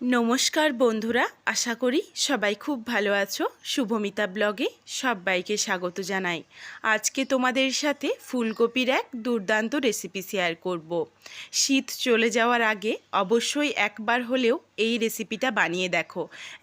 নমস্কার বন্ধুরা, আশা করি সবাই খুব ভালো আছো। শুভমিতা ব্লগে সবাইকে স্বাগত জানাই। আজকে তোমাদের সাথে ফুলকপির এক দুর্দান্ত রেসিপি শেয়ার করব। শীত চলে যাওয়ার আগে অবশ্যই একবার হলেও এই রেসিপিটা বানিয়ে দেখো।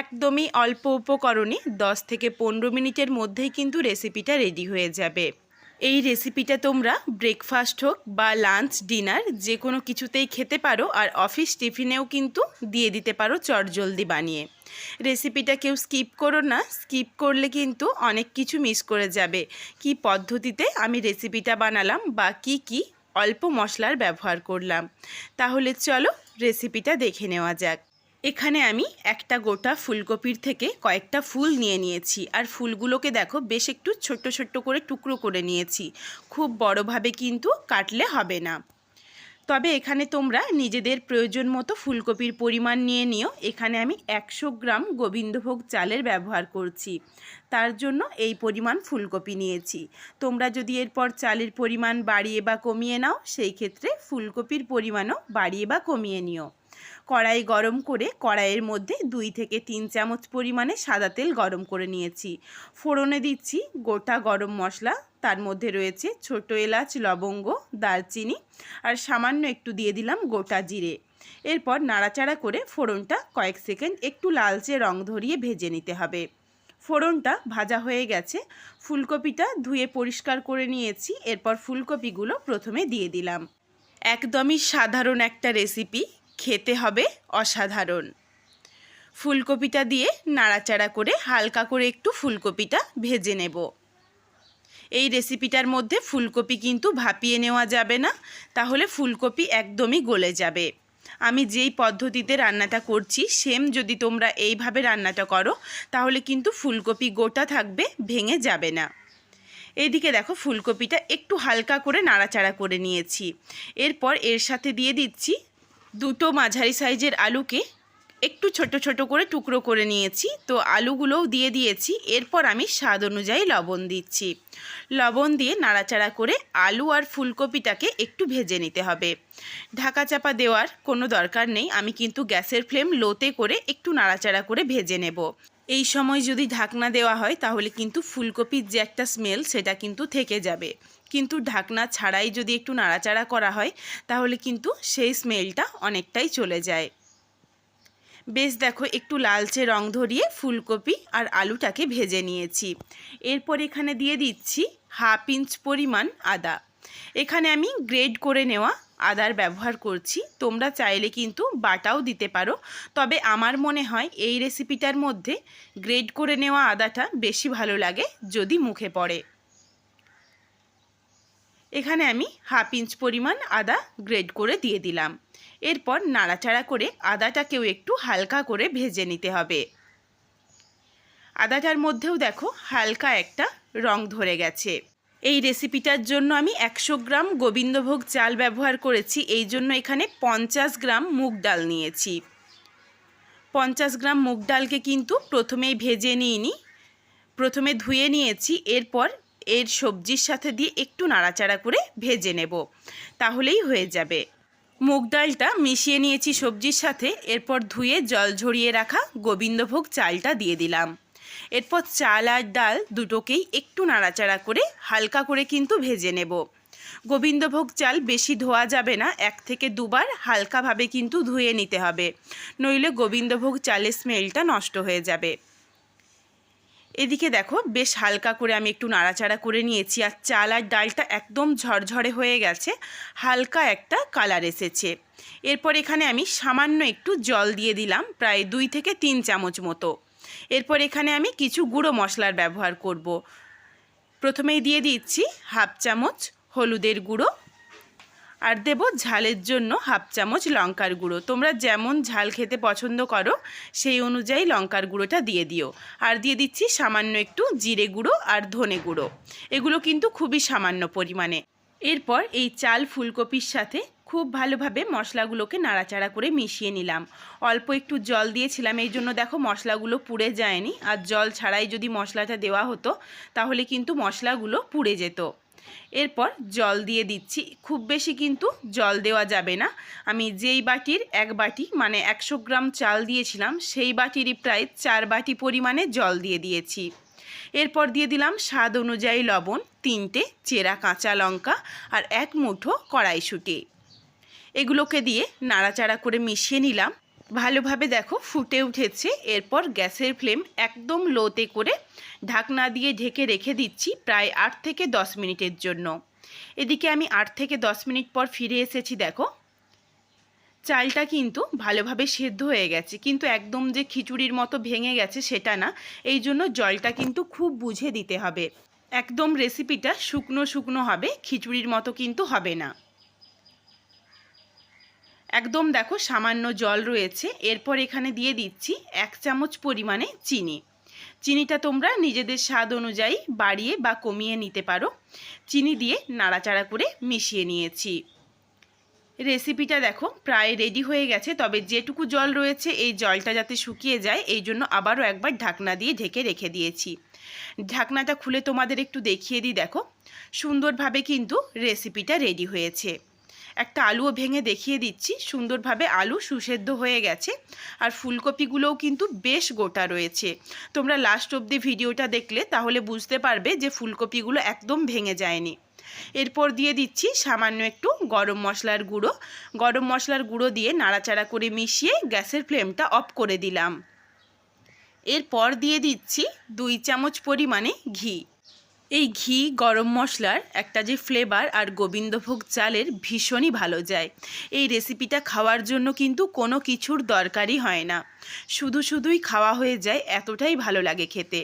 একদমই অল্প উপকরণে 10 থেকে পনেরো মিনিটের মধ্যেই কিন্তু রেসিপিটা রেডি হয়ে যাবে। এই রেসিপিটা তোমরা ব্রেকফাস্ট হোক বা লাঞ্চ ডিনার যে কোনো কিছুতেই খেতে পারো আর অফিস টিফিনেও কিন্তু দিয়ে দিতে পারো চটজলদি বানিয়ে। রেসিপিটা কেউ স্কিপ করো না স্কিপ করলে কিন্তু অনেক কিছু মিস করে যাবে। কি পদ্ধতিতে আমি রেসিপিটা বানালাম বা কি কি অল্প মশলার ব্যবহার করলাম। তাহলে চলো রেসিপিটা দেখে নেওয়া যাক। এখানে আমি একটা গোটা ফুলকপির থেকে কয়েকটা ফুল নিয়ে নিয়েছি। আর ফুলগুলোকে দেখো, বেশ একটু ছোট্ট ছোট্ট করে টুকরো করে নিয়েছি। খুব বড়োভাবে কিন্তু কাটলে হবে না। তবে এখানে তোমরা নিজেদের প্রয়োজন মতো ফুলকপির পরিমাণ নিয়ে নিও। এখানে আমি একশো গ্রাম গোবিন্দভোগ চালের ব্যবহার করছি। তার জন্য এই পরিমাণ ফুলকপি নিয়েছি। তোমরা যদি এরপর চালের পরিমাণ বাড়িয়ে বা কমিয়ে নাও, সেই ক্ষেত্রে ফুলকপির পরিমাণও বাড়িয়ে বা কমিয়ে নিও। কড়াই গরম করে কড়াইয়ের মধ্যে দুই থেকে তিন চামচ পরিমাণে সাদা তেল গরম করে নিয়েছি। ফোড়নে দিচ্ছি গোটা গরম মশলা, তার মধ্যে রয়েছে ছোট এলাচ, লবঙ্গ, দারচিনি আর সামান্য একটু দিয়ে দিলাম গোটা জিরে। এরপর নাড়াচাড়া করে ফোড়নটা কয়েক সেকেন্ড একটু লালচে রং ধরিয়ে ভেজে নিতে হবে। ফোড়নটা ভাজা হয়ে গেছে, ফুলকপিটা ধুয়ে পরিষ্কার করে নিয়েছি, এরপর ফুলকপিগুলো প্রথমে দিয়ে দিলাম। একদমই সাধারণ একটা রেসিপি খেতে হবে অসাধারণ। ফুলকপিটা দিয়ে নাড়াচাড়া করে হালকা করে একটু ফুলকপিটা ভেজে নেব। এই রেসিপিটার মধ্যে ফুলকপি কিন্তু ভাপিয়ে নেওয়া যাবে না, তাহলে ফুলকপি একদমই গলে যাবে। আমি যেই পদ্ধতিতে রান্নাটা করছি, সেম যদি তোমরা এইভাবে রান্নাটা করো, তাহলে কিন্তু ফুলকপি গোটা থাকবে, ভেঙে যাবে না। এইদিকে দেখো ফুলকপিটা একটু হালকা করে নাড়াচাড়া করে নিয়েছি। এরপর এর সাথে দিয়ে দিচ্ছি দুটো মাঝারি সাইজের আলুকে একটু ছোট ছোট করে টুকরো করে নিয়েছি। তো আলুগুলোও দিয়ে দিয়েছি। এরপর আমি স্বাদ অনুযায়ী লবণ দিচ্ছি। লবণ দিয়ে নাড়াচাড়া করে আলু আর ফুলকপিটাকে একটু ভেজে নিতে হবে। ঢাকা চাপা দেওয়ার কোনো দরকার নেই। আমি কিন্তু গ্যাসের ফ্লেম লোতে করে একটু নাড়াচাড়া করে ভেজে নেব। এই সময় যদি ঢাকনা দেওয়া হয়, তাহলে কিন্তু ফুলকপির যে একটা স্মেল সেটা কিন্তু থেকে যাবে। কিন্তু ঢাকনা ছাড়াই যদি একটু নাড়াচাড়া করা হয়, তাহলে কিন্তু সেই স্মেলটা অনেকটাই চলে যায়। বেশ দেখো, একটু লালচে রং ধরিয়ে ফুলকপি আর আলুটাকে ভেজে নিয়েছি। এরপর এখানে দিয়ে দিচ্ছি হাফ ইঞ্চ পরিমাণ আদা। এখানে আমি গ্রেড করে নেওয়া আদার ব্যবহার করছি। তোমরা চাইলে কিন্তু বাটাও দিতে পারো। তবে আমার মনে হয় এই রেসিপিটার মধ্যে গ্রেড করে নেওয়া আদাটা বেশি ভালো লাগে যদি মুখে পড়ে। এখানে আমি হাফ ইঞ্চ পরিমাণ আদা গ্রেড করে দিয়ে দিলাম। এরপর নাড়াচাড়া করে আদাটাকেও একটু হালকা করে ভেজে নিতে হবে। আদাটার মধ্যেও দেখো হালকা একটা রং ধরে গেছে। এই রেসিপিটার জন্য আমি একশো গ্রাম গোবিন্দভোগ চাল ব্যবহার করেছি। এই জন্য এখানে পঞ্চাশ গ্রাম মুগ ডাল নিয়েছি। পঞ্চাশ গ্রাম মুগ ডালকে কিন্তু প্রথমেই ভেজে নিইনি। প্রথমে ধুয়ে নিয়েছি, এরপর এর সবজির সাথে দিয়ে একটু নাড়াচাড়া করে ভেজে নেব। তাহলেই হয়ে যাবে। মুগ ডালটা মিশিয়ে নিয়েছি সবজির সাথে, এরপর ধুয়ে জল ঝরিয়ে রাখা গোবিন্দভোগ চালটা দিয়ে দিলাম। এরপর চাল আর ডাল দুটোকেই একটু নাড়াচাড়া করে হালকা করে কিন্তু ভেজে নেব। গোবিন্দভোগ চাল বেশি ধোয়া যাবে না, এক থেকে দুবার হালকাভাবে কিন্তু ধুয়ে নিতে হবে। নইলে গোবিন্দভোগ চালের স্মেলটা নষ্ট হয়ে যাবে। এদিকে দেখো, বেশ হালকা করে আমি একটু নাড়াচাড়া করে নিয়েছি আর চাল আর ডালটা একদম ঝরঝরে হয়ে গেছে, হালকা একটা কালার এসেছে। এরপর এখানে আমি সামান্য একটু জল দিয়ে দিলাম, প্রায় দুই থেকে তিন চামচ মতো। এরপর এখানে আমি কিছু গুঁড়ো মশলার ব্যবহার করব। প্রথমেই দিয়ে দিচ্ছি হাফ চামচ হলুদের গুঁড়ো আর দেব ঝালের জন্য হাফ চামচ লঙ্কার গুঁড়ো। তোমরা যেমন ঝাল খেতে পছন্দ করো, সেই অনুযায়ী লঙ্কার গুঁড়োটা দিয়ে দিও। আর দিয়ে দিচ্ছি সামান্য একটু জিরে গুঁড়ো আর ধনে গুঁড়ো। এগুলো কিন্তু খুবই সামান্য পরিমাণে। এরপর এই চাল ফুলকপির সাথে খুব ভালোভাবে মশলাগুলোকে নাড়াচাড়া করে মিশিয়ে নিলাম। অল্প একটু জল দিয়েছিলাম, এই জন্য দেখো মশলাগুলো পুড়ে যায়নি। আর জল ছাড়াই যদি মশলাটা দেওয়া হতো, তাহলে কিন্তু মশলাগুলো পুড়ে যেত। এরপর জল দিয়ে দিচ্ছি। খুব বেশি কিন্তু জল দেওয়া যাবে না। আমি যেই বাটির এক বাটি মানে একশো গ্রাম চাল দিয়েছিলাম, সেই বাটিরই প্রায় চার বাটি পরিমাণে জল দিয়ে দিয়েছি। এরপর দিয়ে দিলাম স্বাদ অনুযায়ী লবণ, তিনটে চেরা কাঁচা লঙ্কা আর এক মুঠো কড়াইশুঁটি। এগুলোকে দিয়ে নাড়াচাড়া করে মিশিয়ে নিলাম। ভালোভাবে দেখো ফুটে উঠেছে। এরপর গ্যাসের ফ্লেম একদম লোতে করে ঢাকনা দিয়ে ঢেকে রেখে দিচ্ছি প্রায় আট থেকে দশ মিনিটের জন্য। এদিকে আমি আট থেকে দশ মিনিট পর ফিরে এসেছি, দেখো। চালটা কিন্তু ভালোভাবে সেদ্ধ হয়ে গেছে। কিন্তু একদম যে খিচুড়ির মতো ভেঙে গেছে সেটা না। এই জন্য জলটা কিন্তু খুব বুঝে দিতে হবে। একদম রেসিপিটা শুকনো শুকনো হবে, খিচুড়ির মতো কিন্তু হবে না। একদম দেখো সামান্য জল রয়েছে। এরপর এখানে দিয়ে দিচ্ছি এক চামচ পরিমাণে চিনি। চিনিটা তোমরা নিজেদের স্বাদ অনুযায়ী বাড়িয়ে বা কমিয়ে নিতে পারো। চিনি দিয়ে নাড়াচাড়া করে মিশিয়ে নিয়েছি। রেসিপিটা দেখো, প্রায় রেডি হয়ে গেছে। তবে যেটুকু জল রয়েছে, এই জলটা যাতে শুকিয়ে যায়, এই জন্য আবারও একবার ঢাকনা দিয়ে ঢেকে রেখে দিয়েছি। ঢাকনাটা খুলে তোমাদের একটু দেখিয়ে দিই, দেখো। সুন্দরভাবে কিন্তু রেসিপিটা রেডি হয়েছে। একটা আলুও ভেঙে দেখিয়ে দিচ্ছি, সুন্দরভাবে আলু সুসেদ্ধ হয়ে গেছে। আর ফুলকপিগুলোও কিন্তু বেশ গোটা রয়েছে। তোমরা লাস্ট অবধি ভিডিওটা দেখলে, তাহলে বুঝতে পারবে যে ফুলকপিগুলো একদম ভেঙে যায়নি। এরপর দিয়ে দিচ্ছি সামান্য একটু গরম মশলার গুঁড়ো। গরম মশলার গুঁড়ো দিয়ে নাড়াচাড়া করে মিশিয়ে গ্যাসের ফ্লেমটা অফ করে দিলাম। এরপর দিয়ে দিচ্ছি দুই চামচ পরিমাণে ঘি। এই ঘি, গরম মশলার একটা যে ফ্লেভার আর গোবিন্দভোগ চালের ভীষণই ভালো যায়। এই রেসিপিটা খাওয়ার জন্য কিন্তু কোনো কিছুর দরকারই হয় না। শুধু শুধুই খাওয়া হয়ে যায়, এতটাই ভালো লাগে খেতে।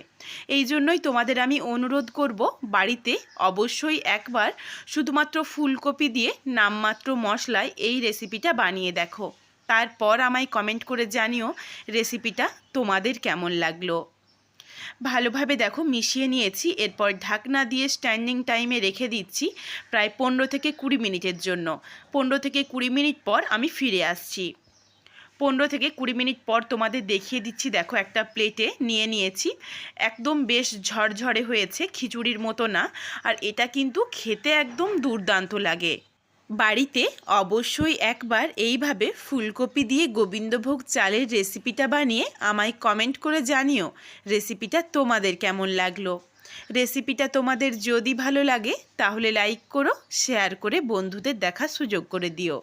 এই জন্যই তোমাদের আমি অনুরোধ করব বাড়িতে অবশ্যই একবার শুধুমাত্র ফুলকপি দিয়ে নামমাত্র মশলায় এই রেসিপিটা বানিয়ে দেখো। তারপর আমায় কমেন্ট করে জানিও রেসিপিটা তোমাদের কেমন লাগল। ভালোভাবে দেখো মিশিয়ে নিয়েছি, এরপর ঢাকনা দিয়ে স্ট্যান্ডিং টাইমে রেখে দিচ্ছি প্রায় পনেরো থেকে কুড়ি মিনিটের জন্য। পনেরো থেকে কুড়ি মিনিট পর আমি ফিরে আসছি। পনেরো থেকে কুড়ি মিনিট পর তোমাদের দেখিয়ে দিচ্ছি, দেখো একটা প্লেটে নিয়ে নিয়েছি। একদম বেশ ঝরঝরে হয়েছে, খিচুড়ির মতো না, আর এটা কিন্তু খেতে একদম দুর্দান্ত লাগে। বাড়িতে অবশ্যই একবার এইভাবে ফুলকপি দিয়ে গোবিন্দভোগ চালের রেসিপিটা বানিয়ে আমায় কমেন্ট করে জানিও। রেসিপিটা তোমাদের কেমন লাগল? রেসিপিটা তোমাদের যদি ভালো লাগে, তাহলে লাইক করো শেয়ার করে বন্ধুদের দেখার সুযোগ করে দিও।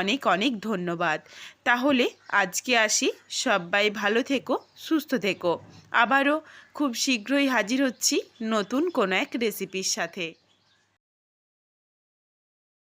অনেক অনেক ধন্যবাদ। তাহলে আজকে আসি। সবাই ভালো থেকো, সুস্থ থেকো। আবারও খুব শীঘ্রই হাজির হচ্ছি নতুন কোনো এক রেসিপির সাথে।